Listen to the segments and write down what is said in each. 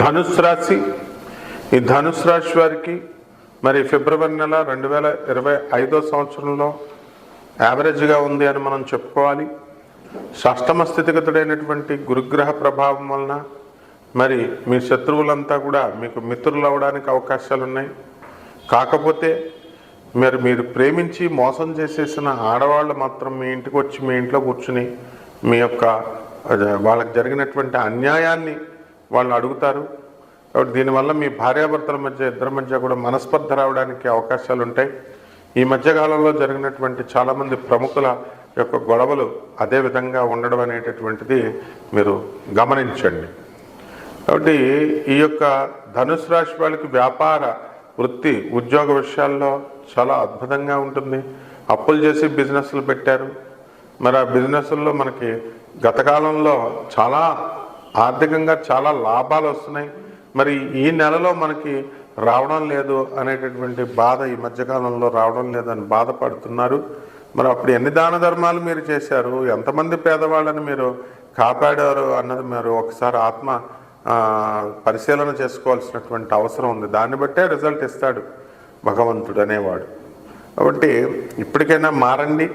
ధనుసు రాశి. ఈ ధనుసు రాశి వారికి మరి ఫిబ్రవరి నెల రెండు వేల ఇరవై ఐదో సంవత్సరంలో యావరేజ్గా ఉంది అని మనం చెప్పుకోవాలి. షష్టమ స్థితిగతుడైనటువంటి గురుగ్రహ ప్రభావం వలన మరి మీ శత్రువులంతా కూడా మీకు మిత్రులు అవడానికి అవకాశాలు ఉన్నాయి కాకపోతే మరి మీరు ప్రేమించి మోసం చేసేసిన ఆడవాళ్ళు మాత్రం మీ ఇంటికి వచ్చి మీ ఇంట్లో కూర్చుని మీ యొక్క వాళ్ళకి జరిగినటువంటి అన్యాయాన్ని వాళ్ళని అడుగుతారు. కాబట్టి దీనివల్ల మీ భార్యాభర్తల మధ్య ఇద్దరి మధ్య కూడా మనస్పర్ధ రావడానికి అవకాశాలు ఉంటాయి. ఈ మధ్యకాలంలో జరిగినటువంటి చాలామంది ప్రముఖుల యొక్క గొడవలు అదే విధంగా ఉండడం అనేటటువంటిది మీరు గమనించండి. కాబట్టి ఈ యొక్క ధనుసు రాశి వాళ్ళకి వ్యాపార వృత్తి ఉద్యోగ విషయాల్లో చాలా అద్భుతంగా ఉంటుంది. అప్పులు చేసి బిజినెస్లు పెట్టారు. మరి ఆ బిజినెస్ల్లో మనకి గతకాలంలో చాలా ఆర్థికంగా చాలా లాభాలు వస్తున్నాయి. మరి ఈ నెలలో మనకి రావడం లేదు అనేటటువంటి బాధ ఈ మధ్యకాలంలో రావడం లేదని బాధపడుతున్నారు. మరి అప్పుడు ఎన్ని దాన ధర్మాలు మీరు చేశారు? ఎంతమంది పేదవాళ్ళని మీరు కాపాడారు అన్నది మీరు ఒకసారి ఆత్మ పరిశీలన చేసుకోవాల్సినటువంటి అవసరం ఉంది. దాన్ని బట్టే రిజల్ట్ ఇస్తాడు భగవంతుడు అనేవాడు. కాబట్టి ఇప్పటికైనా మారండి.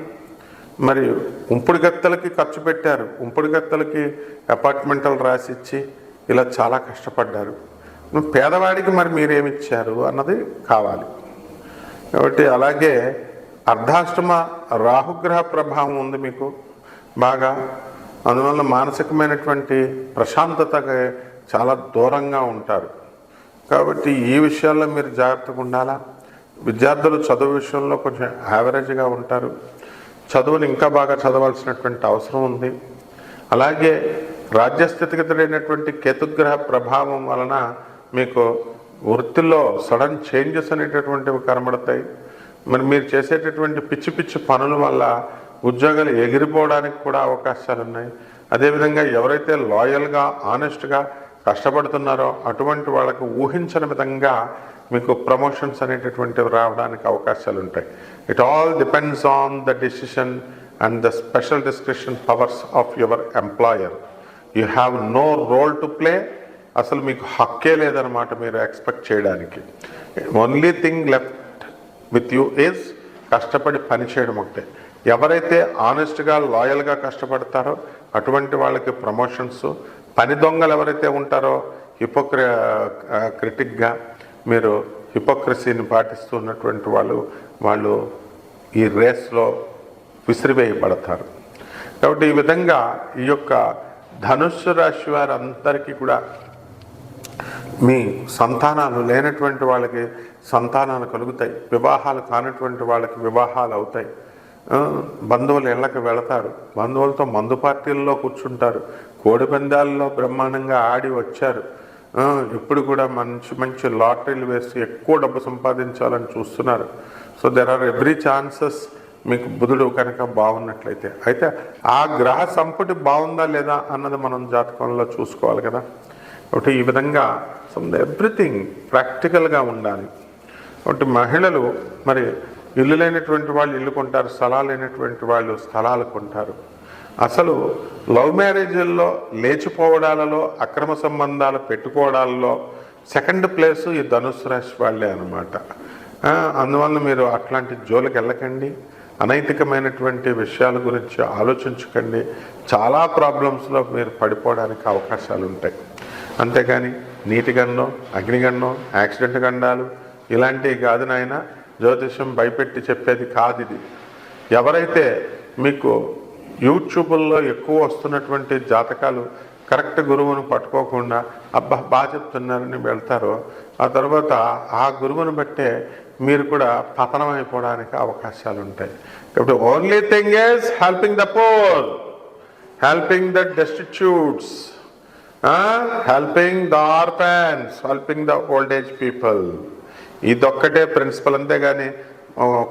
మరి ఉంపుడు గత్తలకి ఖర్చు పెట్టారు. ఉంపుడు గత్తలకి అపార్ట్మెంట్లు రాసిచ్చి ఇలా చాలా కష్టపడ్డారు. మరి పేదవాడికి మరి మీరేమిచ్చారు అన్నది కావాలి. కాబట్టి అలాగే అర్ధాష్టమ రాహుగ్రహ ప్రభావం ఉంది మీకు. బాగా అందువల్ల మానసికమైనటువంటి ప్రశాంతతకి చాలా దూరంగా ఉంటారు. కాబట్టి ఈ విషయాల్లో మీరు జాగ్రత్తగా ఉండాలా? విద్యార్థులు చదువు విషయంలో కొంచెం యావరేజ్గా ఉంటారు. చదువుని ఇంకా బాగా చదవాల్సినటువంటి అవసరం ఉంది. అలాగే రాజ్యస్థితిగతుడైనటువంటి కేతుగ్రహ ప్రభావం వలన మీకు వృత్తిలో సడన్ చేంజెస్ అనేటటువంటివి కనబడతాయి. మరి మీరు చేసేటటువంటి పిచ్చి పిచ్చి పనుల వల్ల ఉద్యోగాలు ఎగిరిపోవడానికి కూడా అవకాశాలు ఉన్నాయి. అదేవిధంగా ఎవరైతే లాయల్గా ఆనెస్ట్గా కష్టపడుతున్నారో అటువంటి వాళ్ళకు ఊహించని విధంగా మీకు ప్రమోషన్స్ అనేటటువంటివి రావడానికి అవకాశాలు ఉంటాయి. It all depends on the decision and the special description powers of your employer you have no role to play అసలు మీకు హక్కే లేదనమాట మీరు ఎక్స్పెక్ట్ చేయడానికి. Only thing left with you is కష్టపడి పని చేయడం ఒకటే. ఎవరైతే ఆనెస్ట్గా లాయల్గా కష్టపడతారో అటువంటి వాళ్ళకి ప్రమోషన్స్ పని దొంగలు ఎవరైతే ఉంటారో హిపోక్రి క్రిటిక్గా మీరు హిపోక్రసీని పాటిస్తున్నటువంటి వాళ్ళు వాళ్ళు ఈ రేస్లో విసిరివేయబడతారు. కాబట్టి ఈ విధంగా ఈ యొక్క ధనుస్సు రాశి వారందరికీ కూడా మీ సంతానాలు లేనటువంటి వాళ్ళకి సంతానాలు కలుగుతాయి. వివాహాలు కానటువంటి వాళ్ళకి వివాహాలు అవుతాయి. బంధువులు ఇళ్ళకి వెళతారు. బంధువులతో మందు పార్టీల్లో కూర్చుంటారు. కోడి పందాల్లో బ్రహ్మాండంగా ఆడి వచ్చారు. ఇప్పుడు కూడా మంచి మంచి లాటరీలు వేసి ఎక్కువ డబ్బు సంపాదించాలని చూస్తున్నారు. So there are every chances మీకు బుధుడు కనుక బాగున్నట్లయితే. అయితే ఆ గ్రహ సంపుటి బాగుందా లేదా అన్నది మనం జాతకంలో చూసుకోవాలి కదా. కాబట్టి ఈ విధంగా సమ్ ఎవ్రీథింగ్ ప్రాక్టికల్గా ఉండాలి. కాబట్టి మహిళలు మరి ఇల్లు లేనటువంటి వాళ్ళు ఇల్లు కొంటారు స్థలాలు లేనటువంటి వాళ్ళు స్థలాలు కొంటారు. అసలు లవ్ మ్యారేజ్ల్లో లేచిపోవడాలలో అక్రమ సంబంధాలు పెట్టుకోవడాలలో సెకండ్ ప్లేస్ ఈ ధనుసు రాశి వాళ్ళే అనమాట అందువల్ల మీరు అట్లాంటి జోలికి వెళ్ళకండి. అనైతికమైనటువంటి విషయాల గురించి ఆలోచించకండి. చాలా ప్రాబ్లమ్స్లో మీరు పడిపోవడానికి అవకాశాలు ఉంటాయి. అంతేకాని నీటిగండం అగ్నిగండం యాక్సిడెంట్ గండాలు ఇలాంటివి కాదు నాయన. జ్యోతిషం భయపెట్టి చెప్పేది కాదు ఇది. ఎవరైతే మీకు యూట్యూబుల్లో ఎక్కువ వస్తున్నటువంటి జాతకాలు కరెక్ట్ గురువును పట్టుకోకుండా అబ్బా బాగా చెప్తున్నారని వెళ్తారో ఆ తర్వాత ఆ గురువును బట్టే మీరు కూడా పతనం అయిపోవడానికి అవకాశాలు ఉంటాయి కాబట్టి only thing is helping the poor helping the destitutes helping the orphans helping the old age people ఇదొక్కటే ప్రిన్సిపల్ అంతేగాని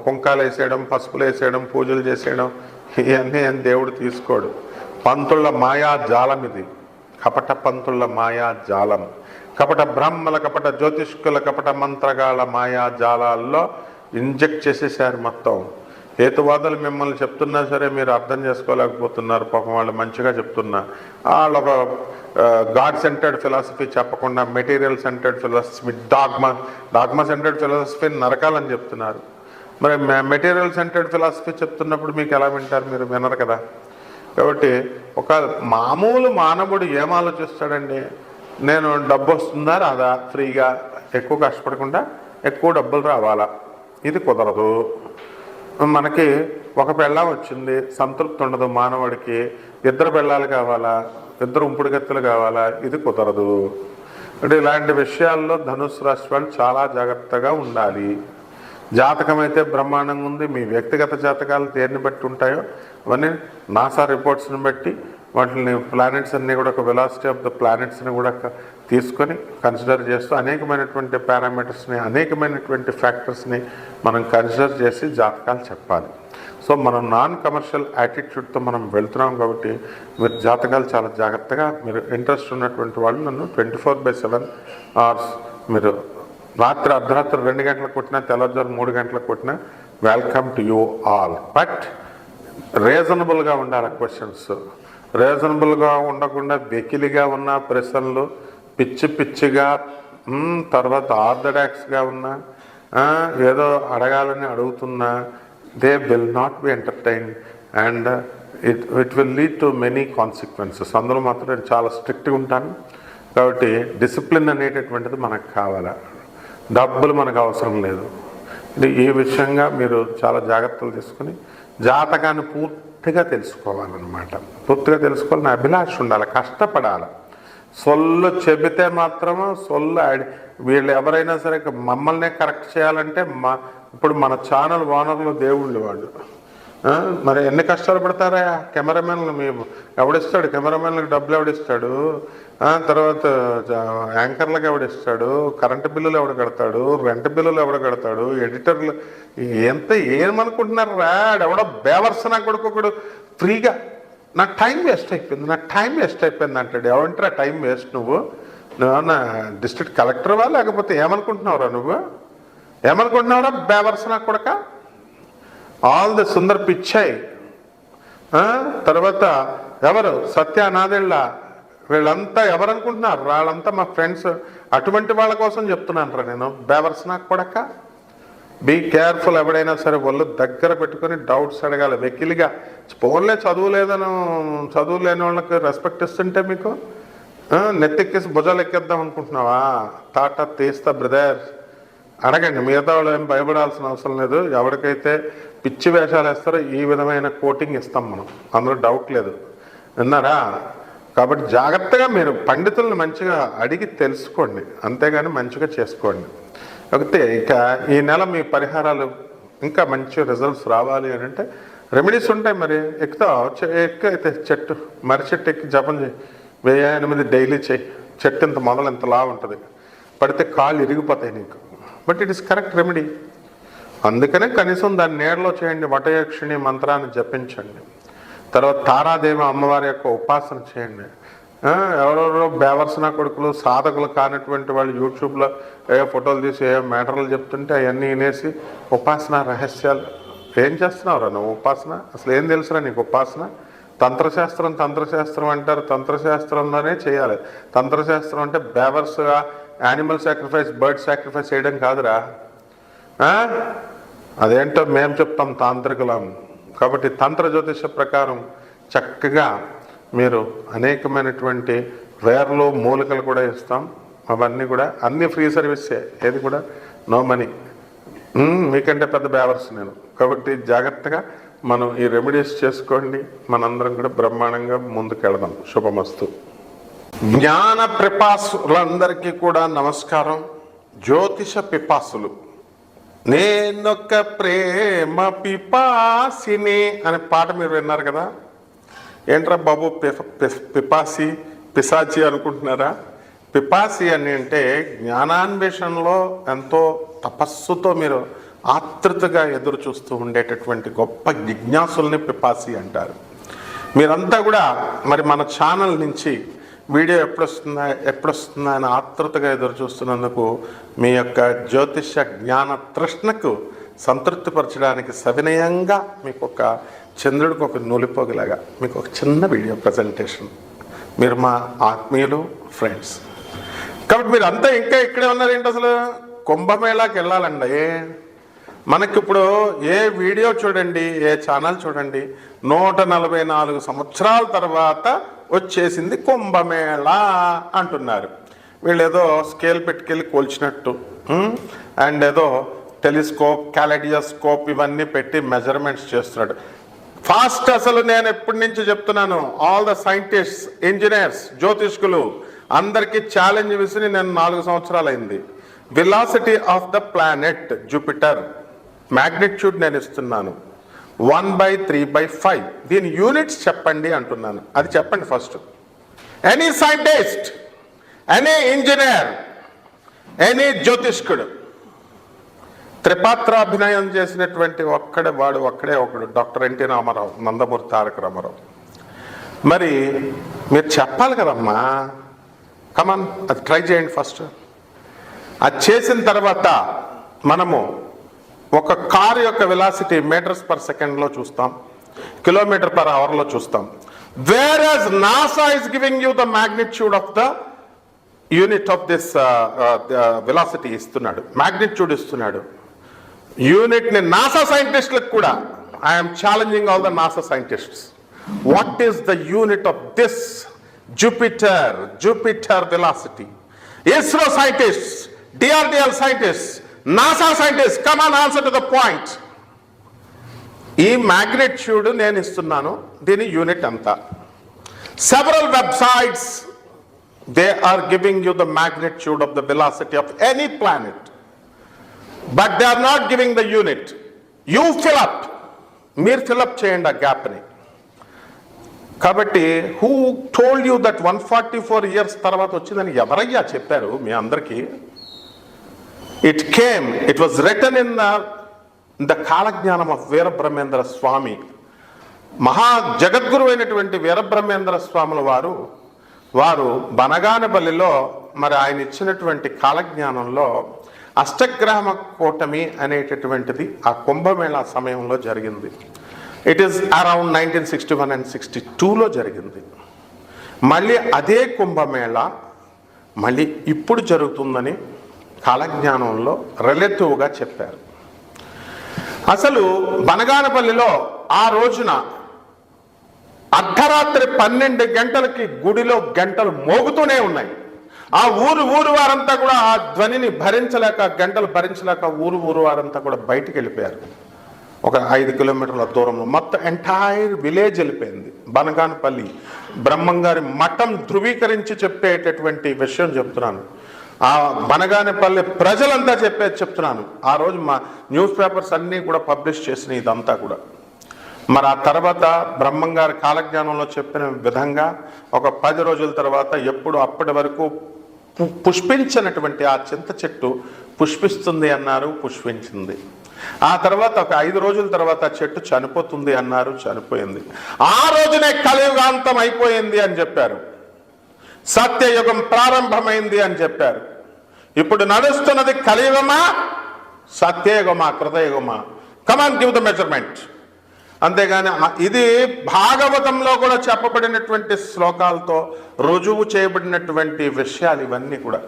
కుంకాలు వేసేయడం పసుపులు వేసేయడం పూజలు చేసేయడం ఇవన్నీ దేవుడు తీసుకోడు. పంతుళ్ళ మాయా జాలం ఇది కపట పంతుళ్ళ మాయా జాలం. కపట బ్రహ్మల కపట జ్యోతిష్కుల కపట మంత్రగాల మాయా జాలాల్లో ఇంజెక్ట్ చేసేసారు మొత్తం. హేతువాదులు మిమ్మల్ని చెప్తున్నా సరే మీరు అర్థం చేసుకోలేకపోతున్నారు. పాపం వాళ్ళు మంచిగా చెప్తున్నా. వాళ్ళు ఒక గాడ్ సెంటర్డ్ ఫిలాసఫీ చెప్పకుండా material centred philosophy dogma dogma centred philosophy నరకాలని చెప్తున్నారు. మరి మెటీరియల్ సెంటర్డ్ ఫిలాసఫీ చెప్తున్నప్పుడు మీకు ఎలా వింటారు? మీరు వినరు కదా? కాబట్టి ఒక మామూలు మానవుడు ఏం ఆలోచిస్తాడండి? నేను డబ్బు వస్తుందా రాదా? ఫ్రీగా? ఎక్కువ కష్టపడకుండా ఎక్కువ డబ్బులు రావాలా? ఇది కుదరదు. మనకి ఒక పెళ్ళం వచ్చింది సంతృప్తి ఉండదు మానవుడికి. ఇద్దరు పెళ్ళాలు కావాలా? ఇద్దరు ఉంపుడుగత్తులు కావాలా? ఇది కుదరదు. అంటే ఇలాంటి విషయాల్లో ధనుసు రాశి వాళ్ళు చాలా జాగ్రత్తగా ఉండాలి. జాతకం అయితే బ్రహ్మాండంగా ఉంది మీ వ్యక్తిగత జాతకాలు దేన్ని బట్టి ఉంటాయో అవన్నీ నాసా రిపోర్ట్స్ని బట్టి వాటిని ప్లానెట్స్ అన్నీ కూడా ఒక వెలాసిటీ ఆఫ్ ద ప్లానెట్స్ని కూడా తీసుకొని కన్సిడర్ చేస్తూ అనేకమైనటువంటి పారామీటర్స్ని అనేకమైనటువంటి ఫ్యాక్టర్స్ని మనం కన్సిడర్ చేసి జాతకాలు చెప్పాలి. సో మనం నాన్ కమర్షియల్ యాటిట్యూడ్తో మనం వెళ్తున్నాం కాబట్టి మీరు జాతకాలు చాలా జాగ్రత్తగా మీరు ఇంట్రెస్ట్ ఉన్నటువంటి వాళ్ళు నన్ను twenty four by seven hours మీరు రాత్రి అర్ధరాత్రి రెండు గంటలకు కొట్టినా తెల్లవారుజాము మూడు గంటలకు కొట్టినా welcome to you all but రీజనబుల్గా ఉండాలి క్వశ్చన్స్ రీజనబుల్గా ఉండకుండా వెకిలిగా ఉన్న ప్రశ్నలు పిచ్చి పిచ్చిగా తర్వాత ఆర్థడాక్స్గా ఉన్న ఏదో అడగాలని అడుగుతున్నా they will not be entertain and it it will lead to many consequences అందులో మాత్రం నేను చాలా స్ట్రిక్ట్గా ఉంటాను. కాబట్టి డిసిప్లిన్ అనేటటువంటిది మనకు కావాలా? డబ్బులు మనకు అవసరం లేదు. ఇది ఈ విషయంగా మీరు చాలా జాగ్రత్తలు తీసుకుని జాతకాన్ని పూర్తిగా తెలుసుకోవాలన్నమాట. పూర్తిగా తెలుసుకోవాలని అభిలాష ఉండాలి కష్టపడాలి. సొల్లు చెబితే మాత్రము సొల్లు వీళ్ళు ఎవరైనా సరే మమ్మల్నే కరెక్ట్ చేయాలంటే మా ఇప్పుడు మన ఛానల్ ఓనర్లు దేవుళ్ళు వాళ్ళు. మరి ఎన్ని కష్టాలు పడతారా? కెమెరామెన్లు మేము ఎవడిస్తాడు? కెమెరామెన్లకు డబ్బులు ఎవడిస్తాడు? తర్వాత యాంకర్లకు ఎవడిస్తాడు? కరెంటు బిల్లులు ఎవడు కడతాడు? రెంట్ బిల్లులు ఎవడు కడతాడు? ఎడిటర్లు ఎంత ఏమనుకుంటున్నారు రా ఎవడో నా కొడుకొకడు ఫ్రీగా. నా టైం వేస్ట్ అయిపోయింది. నా టైం వేస్ట్ అయిపోయింది అంటాడు. ఏమంటారా టైం వేస్ట్ నువ్వు? నా డిస్ట్రిక్ట్ కలెక్టర్వా? లేకపోతే ఏమనుకుంటున్నావురా నువ్వు? ఏమనుకుంటున్నావురా బేవర్సన కొడక? ఆల్ ది సుందర్ పిచ్చాయి తర్వాత ఎవరు? సత్య నాదెళ్ళ వీళ్ళంతా ఎవరనుకుంటున్నారు? వాళ్ళంతా మా ఫ్రెండ్స్. అటువంటి వాళ్ళ కోసం చెప్తున్నాను రా నేను. బేవర్స్ నాకు కొడక. బీ కేర్ఫుల్ ఎవడైనా సరే వాళ్ళు దగ్గర పెట్టుకొని డౌట్స్ అడగాలి. వెకిలిగా ఫోన్లే చదువు లేదని చదువు లేని వాళ్ళకి రెస్పెక్ట్ ఇస్తుంటే మీకు? నెత్తెక్కేసి భుజాలు ఎక్కేద్దాం అనుకుంటున్నావా? తాట తీస్తా బ్రదర్. అడగండి మిగతా వాళ్ళు ఏం భయపడాల్సిన అవసరం లేదు. ఎవరికైతే పిచ్చి వేషాలు వేస్తారో ఈ విధమైన కోటింగ్ ఇస్తాం మనం. అందులో డౌట్ లేదు. విన్నారా? కాబట్టి జాగ్రత్తగా మీరు పండితుల్ని మంచిగా అడిగి తెలుసుకోండి. అంతేగాని మంచిగా చేసుకోండి. కాకపోతే ఇక ఈ నెల మీ పరిహారాలు ఇంకా మంచి రిజల్ట్స్ రావాలి అని అంటే రెమెడీస్ ఉంటాయి మరి. ఎక్కుతావు? చె- అయితే చెట్టు మర్రి చెట్టు ఎక్కి జపం చేయి. వెయ్యి ఎనిమిది డైలీ చేయి. చెట్టు ఇంత మొదలు ఇంత లా ఉంటుంది. పడితే కాళ్ళు ఇరిగిపోతాయి నీకు. But it is correct remedy అందుకనే కనీసం దాన్ని నీడలో చేయండి వటయక్షిణి మంత్రాన్ని జపించండి. తర్వాత తారాదేవి అమ్మవారి యొక్క ఉపాసన చేయండి. ఎవరెవరో బేవర్సన కొడుకులు సాధకులు కానటువంటి వాళ్ళు యూట్యూబ్లో ఏ ఫోటోలు తీసి ఏ మ్యాటర్లు చెప్తుంటే అవన్నీ వినేసి ఉపాసన రహస్యాలు. ఏం చేస్తున్నావురా నువ్వు ఉపాసన? అసలు ఏం తెలుసురా నీకు ఉపాసన? తంత్రశాస్త్రం తంత్రశాస్త్రం అంటారు. తంత్రశాస్త్రంలోనే చేయాలి. తంత్రశాస్త్రం అంటే బేవర్స్గా యానిమల్ సాక్రిఫైస్ బర్డ్ సాక్రిఫైస్ చేయడం కాదురా. అదేంటో మేము చెప్తాం తాంత్రికులం. కాబట్టి తంత్ర జ్యోతిష ప్రకారం చక్కగా మీరు అనేకమైనటువంటి వేర్లు మూలికలు కూడా ఇస్తాం. అవన్నీ కూడా అన్ని ఫ్రీ సర్వీసే. ఏది కూడా? No money. మీకంటే పెద్ద బ్యావర్స్ నేను. కాబట్టి జాగ్రత్తగా మనం ఈ రెమెడీస్ చేసుకోండి. మనందరం కూడా బ్రహ్మాండంగా ముందుకెళదాం. శుభమస్తు. జ్ఞాన పిపాసులందరికీ కూడా నమస్కారం. జ్యోతిష పిపాసులు. నేనొక్క ప్రేమ పిపాసిని అనే పాట మీరు విన్నారు కదా? ఏంట్రా బాబు పిపాసి పిశాచి అనుకుంటున్నారా? పిపాసి అని అంటే జ్ఞానాన్వేషణలో ఎంతో తపస్సుతో మీరు ఆతృతగా ఎదురు చూస్తూ ఉండేటటువంటి గొప్ప జిజ్ఞాసుల్ని పిపాసి అంటారు. మీరంతా కూడా మరి మన ఛానల్ నుంచి వీడియో ఎప్పుడొస్తుందా ఎప్పుడొస్తుందా అని ఆతృతగా ఎదురు చూస్తున్నందుకు మీ యొక్క జ్యోతిష జ్ఞాన తృష్ణకు సంతృప్తిపరచడానికి సవినయంగా మీకు ఒక చంద్రుడికి ఒక నొలిపోగలాగా మీకు ఒక చిన్న వీడియో ప్రజెంటేషన్. మీరు మా ఆత్మీయులు ఫ్రెండ్స్. కాబట్టి మీరు అంతా ఇంకా ఇక్కడే ఉన్నారేంటి అసలు? కుంభమేళాకి వెళ్ళాలండి. మనకి ఇప్పుడు ఏ వీడియో చూడండి ఏ ఛానల్ చూడండి నూట నలభై నాలుగు సంవత్సరాల తర్వాత వచ్చేసింది కుంభమేళ అంటున్నారు. వీళ్ళు ఏదో స్కేల్ పెట్టుకెళ్ళి కోల్చినట్టు అండ్ ఏదో టెలిస్కోప్ క్యాలడియోస్కోప్ ఇవన్నీ పెట్టి మెజర్మెంట్స్ చేస్తున్నాడు. ఫాస్ట్ అసలు నేను ఎప్పటి నుంచి చెప్తున్నాను ఆల్ ద సైంటిస్ట్స్ ఇంజనీర్స్ జ్యోతిష్కులు అందరికీ ఛాలెంజ్ విసిరి నేను నాలుగు సంవత్సరాలు అయింది velocity of the planet Jupiter magnitude నేను ఇస్తున్నాను. One by three by five దీని యూనిట్స్ చెప్పండి అంటున్నాను. అది చెప్పండి first any scientist any engineer any జ్యోతిష్కుడు త్రిపాత్రాభినయం చేసినటువంటి ఒక్కడే వాడు ఒక్కడే ఒకడు డాక్టర్ ఎన్టీ రామారావు నందమూరి తారక రామారావు. మరి మీరు చెప్పాలి కదమ్మా. కమాన్ అది ట్రై చేయండి ఫస్ట్ అది చేసిన తర్వాత మనము ఒక కారు యొక్క వెలాసిటీ మీటర్స్ పర్ సెకండ్లో చూస్తాం. కిలోమీటర్ పర్ అవర్లో చూస్తాం. Where as NASA is giving you the magnitude of the unit of this velocity ఇస్తున్నాడు. మ్యాగ్నిట్యూడ్ ఇస్తున్నాడు. యూనిట్ని నాసా సైంటిస్టులకు కూడా. I'm challenging all the NASA scientists what is the unit of this Jupiter Jupiter velocity ISRO scientist DRDL scientist NASA scientist come on answer to the point ఈ magnitude నేను ఇస్తున్నాను దీని unit ఎంత? Several websites they are giving you the magnitude of the velocity of any planet but they are not giving the unit you fill up మీరు fill up చేయండి ఆ గ్యాప్ని కాబట్టి who told you that one forty four years తర్వాత వచ్చిందని ఎవరయ్యా చెప్పారు మీ అందరికీ? It came it was return in the the Kalagnanam of Veerabrahmendra Swamy మహా జగద్గురు అయినటువంటి వీరబ్రహ్మేంద్ర స్వాముల వారు వారు బనగానపల్లిలో మరి ఆయన ఇచ్చినటువంటి కాలజ్ఞానంలో అష్టగ్రహమ కూటమి అనేటటువంటిది ఆ కుంభమేళా సమయంలో జరిగింది. It is around nineteen sixty one and sixty టూలో జరిగింది. మళ్ళీ అదే కుంభమేళ మళ్ళీ ఇప్పుడు జరుగుతుందని కాలజ్ఞానంలో రిలేటివ్గా చెప్పారు. అసలు బనగానపల్లిలో ఆ రోజున అర్ధరాత్రి పన్నెండు గంటలకి గుడిలో గంటలు మోగుతూనే ఉన్నాయి. ఆ ఊరు ఊరు వారంతా కూడా ఆ ధ్వనిని భరించలేక గంటలు భరించలేక ఊరు ఊరు వారంతా కూడా బయటికి వెళ్ళిపోయారు. ఒక ఐదు కిలోమీటర్ల దూరంలో మొత్తం ఎంటైర్ విలేజ్ వెళ్ళిపోయింది. బనగానపల్లి బ్రహ్మంగారి మఠం ధృవీకరించి చెప్పేటటువంటి విషయం చెప్తున్నాను. ఆ బనగానేపల్లి ప్రజలంతా చెప్పేది చెప్తున్నాను. ఆ రోజు మా న్యూస్ పేపర్స్ అన్నీ కూడా పబ్లిష్ చేసిన ఇదంతా కూడా. మరి ఆ తర్వాత బ్రహ్మంగారి కాలజ్ఞానంలో చెప్పిన విధంగా ఒక పది రోజుల తర్వాత ఎప్పుడు అప్పటి వరకు పుష్పించినటువంటి ఆ చింత చెట్టు పుష్పిస్తుంది అన్నారు పుష్పించింది. ఆ తర్వాత ఒక ఐదు రోజుల తర్వాత ఆ చెట్టు చనిపోతుంది అన్నారు చనిపోయింది. ఆ రోజునే కలియుగాంతం అయిపోయింది అని చెప్పారు. సత్యయుగం ప్రారంభమైంది అని చెప్పారు. ఇప్పుడు నడుస్తున్నది కలియుగమా? సత్యయుగమా? కృతయుగమా? Come on give the measurement అంతేగాని ఇది భాగవతంలో కూడా చెప్పబడినటువంటి శ్లోకాలతో రుజువు చేయబడినటువంటి విషయాలు ఇవన్నీ కూడా.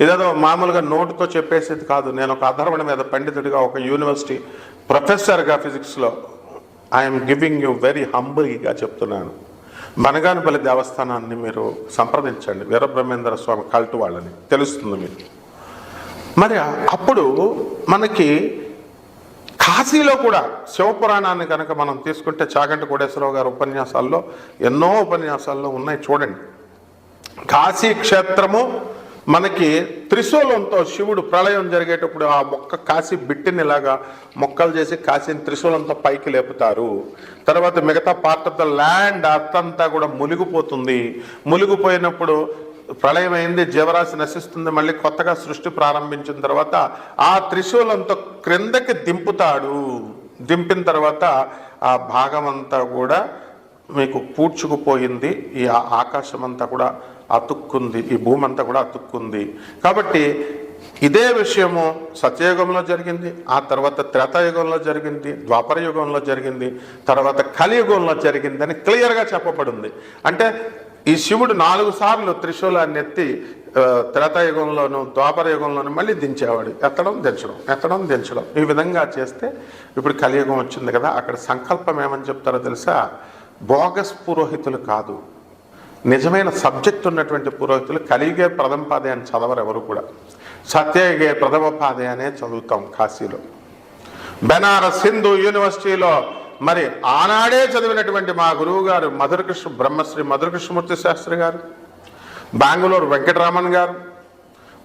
ఇదేదో మామూలుగా నోటుతో చెప్పేసేది కాదు. నేను ఒక అధర్వణ మీద పండితుడిగా ఒక యూనివర్సిటీ ప్రొఫెసర్గా ఫిజిక్స్లో ఐఎమ్ గివింగ్ యూ వెరీ హంబుల్గా చెప్తున్నాను. బనగానపల్లి దేవస్థానాన్ని మీరు సంప్రదించండి. వీరబ్రహ్మేంద్ర స్వామి కల్టు వాళ్ళని. తెలుస్తుంది మీకు. మరి అప్పుడు మనకి కాశీలో కూడా శివపురాణాన్ని కనుక మనం తీసుకుంటే చాగంటి కోటేశ్వరరావు గారి ఉపన్యాసాల్లో ఎన్నో ఉపన్యాసాల్లో ఉన్నాయి చూడండి. కాశీ క్షేత్రము మనకి త్రిశూలంతో శివుడు ప్రళయం జరిగేటప్పుడు ఆ మొక్క కాసి బిట్టిని ఇలాగా మొక్కలు చేసి కాశీని త్రిశూలంతో పైకి లేపుతారు. తర్వాత మిగతా పార్ట్ ఆఫ్ ద ల్యాండ్ అర్థంతా కూడా మునిగిపోతుంది. మునిగిపోయినప్పుడు ప్రళయం అయింది జీవరాశి నశిస్తుంది మళ్ళీ కొత్తగా సృష్టి ప్రారంభించిన తర్వాత ఆ త్రిశూలంతో క్రిందకి దింపుతాడు. దింపిన తర్వాత ఆ భాగం అంతా కూడా మీకు పూడ్చుకుపోయింది ఈ ఆకాశం అంతా కూడా అతుక్కుంది. ఈ భూమి అంతా కూడా అతుక్కుంది. కాబట్టి ఇదే విషయము సత్యయుగంలో జరిగింది ఆ తర్వాత త్రేతాయుగంలో జరిగింది ద్వాపర యుగంలో జరిగింది తర్వాత కలియుగంలో జరిగిందని క్లియర్గా చెప్పబడింది. అంటే ఈ శివుడు నాలుగు సార్లు త్రిశూలాన్ని ఎత్తి త్రేతాయుగంలోను ద్వాపర యుగంలోను మళ్ళీ దించేవాడు. ఎత్తడం దించడం ఎత్తడం దించడం. ఈ విధంగా చేస్తే ఇప్పుడు కలియుగం వచ్చింది కదా అక్కడ సంకల్పం ఏమని చెప్తారో తెలుసా? బోగస్ పురోహితులు కాదు. నిజమైన సబ్జెక్ట్ ఉన్నటువంటి పురోహితులు కలిగే ప్రథమ పాదే అని చదవరు ఎవరు కూడా. సత్యయుగే ప్రథమ పాదే అనే చదువుతాం కాశీలో. బెనారస్ హిందూ యూనివర్సిటీలో మరి ఆనాడే చదివినటువంటి మా గురువు గారు మధురకృష్ణ బ్రహ్మశ్రీ మధురకృష్ణమూర్తి శాస్త్రి గారు బెంగళూరు వెంకటరామన్ గారు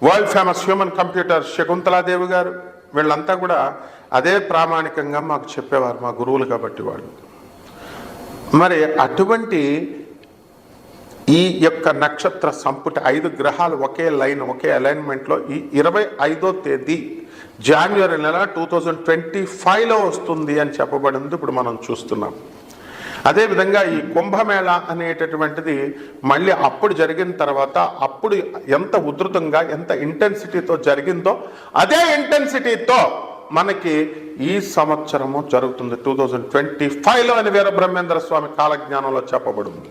world famous human computer Shakuntala Devi గారు వీళ్ళంతా కూడా అదే ప్రామాణికంగా మాకు చెప్పేవారు మా గురువులు కాబట్టి వాళ్ళు. మరి అటువంటి ఈ యొక్క నక్షత్ర సంపుట ఐదు గ్రహాలు ఒకే లైన్ ఒకే అలైన్మెంట్లో ఈ ఇరవై ఐదో తేదీ జాన్వరి నెల టూ థౌజండ్ ట్వంటీ ఫైవ్లో వస్తుంది అని చెప్పబడింది. ఇప్పుడు మనం చూస్తున్నాం. అదేవిధంగా ఈ కుంభమేళ అనేటటువంటిది మళ్ళీ అప్పుడు జరిగిన తర్వాత అప్పుడు ఎంత ఉధృతంగా ఎంత ఇంటెన్సిటీతో జరిగిందో అదే ఇంటెన్సిటీతో మనకి ఈ సంవత్సరము జరుగుతుంది. టూ థౌజండ్ ట్వంటీ ఫైవ్లో అని వీర బ్రహ్మేంద్ర స్వామి కాలజ్ఞానంలో చెప్పబడింది.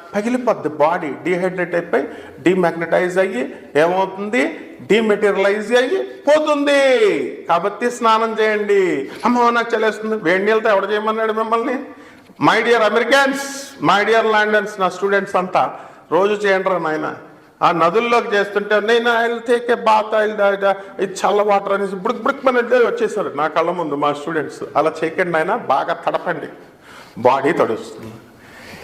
పగిలిపోద్ది. బాడీ డిహైడ్రేట్ అయిపోయి డిమాగ్నటైజ్ అయ్యి ఏమవుతుంది? డీమెటీరియలైజ్ అయ్యి పోతుంది. కాబట్టి స్నానం చేయండి. అమ్మో నాకు చలేస్తుంది వేడి నీళ్ళతో ఎవడ చేయమన్నాడు మిమ్మల్ని? My dear Americans my dear Londons నా స్టూడెంట్స్ అంతా రోజు చేయండి నాయన. ఆ నదుల్లోకి చేస్తుంటే నేను తేకే టేక్ ఏ బాత్ ఇది చల్ల వాటర్ అనేసి బుడుక్ బుడుక్ అనేది వచ్చేసారు. నా కళ్ళ ముందు మా స్టూడెంట్స్ అలా చేయకండి ఆయన బాగా తడపండి. బాడీ తడుస్తుంది.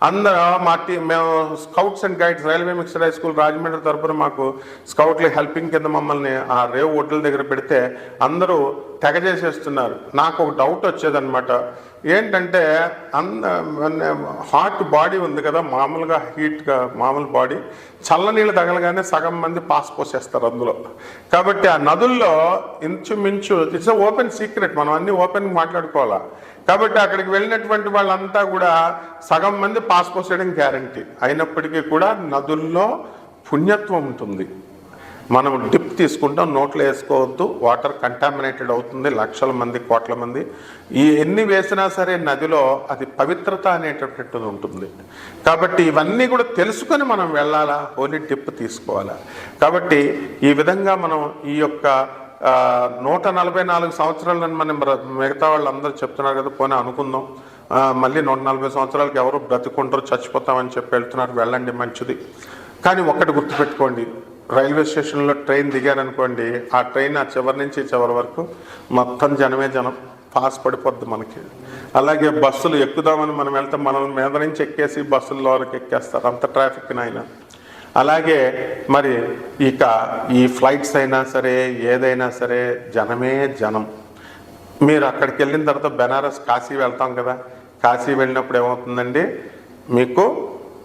అందరూ మా టీ మేము scouts and guides railway mixed high school Rajahmundry తరపున మాకు స్కౌట్లు హెల్పింగ్ కింద మమ్మల్ని ఆ రేవు ఒడ్ల దగ్గర పెడితే అందరూ తెగ చేసేస్తున్నారు నాకు ఒక డౌట్ వచ్చేదనమాట ఏంటంటే అంద హాట్ బాడీ ఉంది కదా మామూలుగా హీట్గా మామూలు బాడీ చల్లనీళ్ళు తగలగానే సగం మంది పాస్ పోసేస్తారు అందులో. కాబట్టి ఆ నదుల్లో ఇంచుమించు ఇట్స్ ఓపెన్ సీక్రెట్ మనం అన్ని ఓపెన్గా మాట్లాడుకోవాలా. కాబట్టి అక్కడికి వెళ్ళినటువంటి వాళ్ళంతా కూడా సగం మంది పాస్ పోసేయడం గ్యారంటీ అయినప్పటికీ కూడా నదుల్లో పుణ్యత్వం ఉంటుంది. మనం డిప్ తీసుకుంటాం నోట్లో వేసుకోవద్దు వాటర్ కంటామినేటెడ్ అవుతుంది లక్షల మంది కోట్ల మంది. ఈ ఎన్ని వేసినా సరే నదిలో అది పవిత్రత అనేటటువంటిది ఉంటుంది. కాబట్టి ఇవన్నీ కూడా తెలుసుకొని మనం వెళ్ళాలా ఓన్లీ డిప్ తీసుకోవాలా? కాబట్టి ఈ విధంగా మనం ఈ యొక్క నూట నలభై నాలుగు సంవత్సరాలను మనం మిగతా వాళ్ళు అందరూ చెప్తున్నారు కదా పోనీ అనుకుందాం. మళ్ళీ నూట నలభై సంవత్సరాలకి ఎవరు బ్రతుకుంటారు చచ్చిపోతామని చెప్పి వెళ్తున్నారు వెళ్ళండి మంచిది. కానీ ఒక్కటి గుర్తుపెట్టుకోండి రైల్వే స్టేషన్లో ట్రైన్ దిగారనుకోండి ఆ ట్రైన్ ఆ చివరి నుంచి చివరి వరకు మొత్తం జనమే జనం పాస్ పడిపోద్ది మనకి. అలాగే బస్సులు ఎక్కుదామని మనం వెళ్తే మన మీద నుంచి ఎక్కేసి బస్సుల్లోకి ఎక్కేస్తారు అంత ట్రాఫిక్ నాయన. అలాగే మరి ఇక ఈ ఫ్లైట్స్ అయినా సరే ఏదైనా సరే జనమే జనం. మీరు అక్కడికి వెళ్ళిన తర్వాత బెనారస్ కాశీ వెళ్తాం కదా కాశీ వెళ్ళినప్పుడు ఏమవుతుందండి? మీకు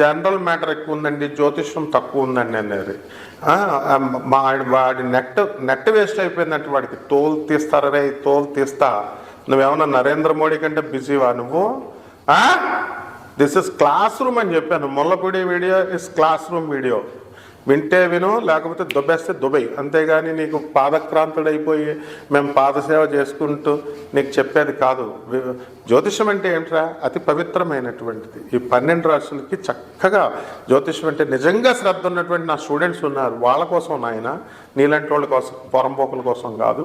జనరల్ మ్యాటర్ ఎక్కువ ఉందండి జ్యోతిష్యం తక్కువ ఉందండి అనేది మా వాడి నెట్ నెట్ వేస్ట్ అయిపోయిందంటే వాడికి తోలు తీస్తారనే తోలు తీస్తా. నువ్వేమన్నా నరేంద్ర మోడీ కంటే బిజీవా నువ్వు? దిస్ ఇస్ క్లాస్ రూమ్ అని చెప్పాను. Mullapudi video is classroom video వింటే విను లేకపోతే దుబ్బేస్తే దుబాయ్ అంతేగాని నీకు పాదక్రాంతుడైపోయి మేము పాదసేవ చేసుకుంటూ నీకు చెప్పేది కాదు. జ్యోతిష్యం జ్యోతిషం అంటే ఏంట్రా? అతి పవిత్రమైనటువంటిది. ఈ పన్నెండు రాష్ట్రాలకి చక్కగా జ్యోతిషం అంటే నిజంగా శ్రద్ధ ఉన్నటువంటి నా స్టూడెంట్స్ ఉన్నారు. వాళ్ళ కోసం నాయన నీలాంటి వాళ్ళ కోసం పొరంపోకుల కోసం కాదు.